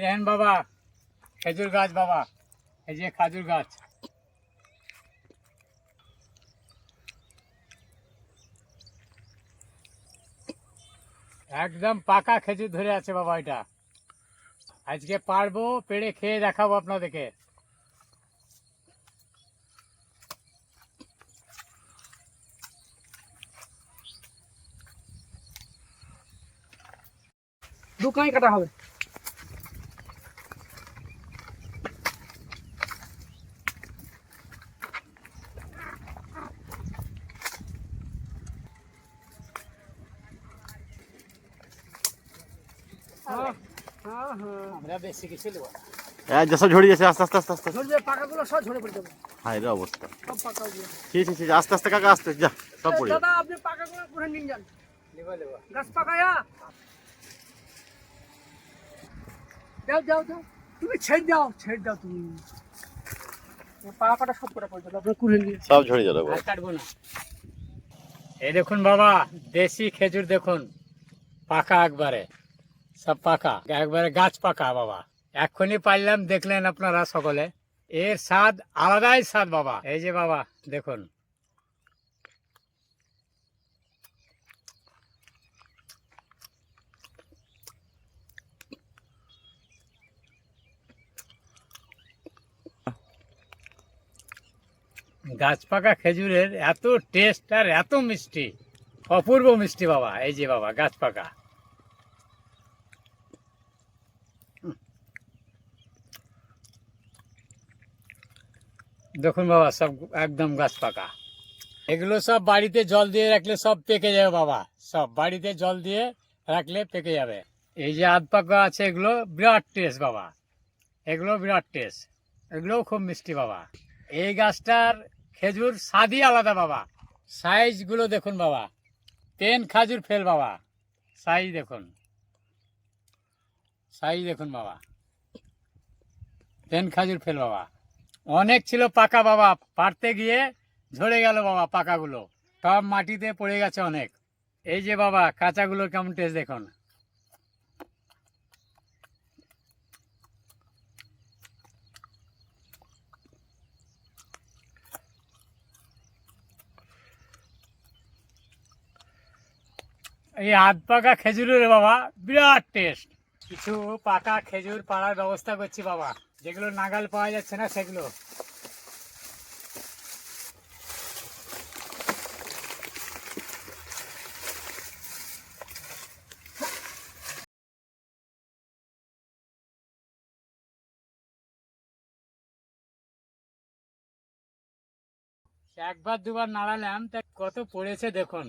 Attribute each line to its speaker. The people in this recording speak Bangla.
Speaker 1: দেখেন বাবা, খেজুর গাছ বাবা, এই যে খাজুর গাছ। একদম পাকা খেজুর ধরে আছে বাবা এটা। আজকে পারব, পেড়ে খেয়ে দেখাবো আপনাদেরকে।
Speaker 2: দোকানে কাটা হবে।
Speaker 1: আমরা বেশি কিছু নেব না।
Speaker 3: এই সব ঝরে যাচ্ছে আস্তে আস্তে আস্তে আস্তে।
Speaker 2: ঝরে পাকাগুলো সব ঝরে পড়ে যাবে।
Speaker 3: হাই রে অবস্থা।
Speaker 2: সব পাকা
Speaker 3: ঠিক ঠিক ঠিক আস্তে আস্তে কাকা আস্তে যা সব পড়ে
Speaker 2: দাদা আপনি পাকাগুলো করে নিন যান।
Speaker 1: নেব নেব।
Speaker 2: গাছ পাকায়া। যাও যাও যাও। তুমি ছেড়ে দাও ছেড়ে দাও তুমি। পাকাটা সব করে পড়ে যাবে আপনি কুড়ে নিন।
Speaker 3: সব ঝরে যাবে।
Speaker 1: আর কাটবো না। এই দেখুন বাবা দেশি খেজুর দেখুন পাকা একবারে। সব পাকা। একবারে গাছ পাকা, বাবা। এক্ষুনি পাইলাম, দেখলেন আপনারা সকলে। এর স্বাদ আলাদাই স্বাদ, বাবা। এই যে, বাবা, দেখুন। গাছ পাকা খেজুরের এত টেস্ট আর এত মিষ্টি। অপূর্ব মিষ্টি, বাবা। এই যে, বাবা, গাছ পাকা। দেখুন বাবা, সব একদম গাছ পাকা। এগুলো সব বাড়িতে জল দিয়ে রাখলে সব পেকে যাবে বাবা। সব বাড়িতে জল দিয়ে রাখলে পেকে যাবে। এই যে আধ পাকা আছে, এগুলো বিরাট টেস্ট বাবা। এগুলো বিরাট টেস্ট। এগুলোও খুব মিষ্টি বাবা। এই গাছটার খেজুর স্বাদই আলাদা বাবা। সাইজগুলো দেখুন বাবা। পেন খাজুর ফেল বাবা। সাইজ দেখুন। সাইজ দেখুন বাবা। পেন খাজুর ফেল বাবা। অনেক ছিল পাকা বাবা, পারতে গিয়ে ঝরে গেল বাবা পাকাগুলো। সব মাটিতে পড়ে গেছে অনেক। এই যে বাবা, কাঁচাগুলোর কেমন টেস্ট দেখুন। এই হাত পাকা খেজুরের বাবা, বিরাট টেস্ট কিছু পাকা খেজুর পাড়ার ব্যবস্থা করছি বাবা। যেগুলো নাগাল পাওয়া যাচ্ছে না, সেগুলো। একবার দুবার নাড়ালাম, তা কত পড়েছে দেখুন।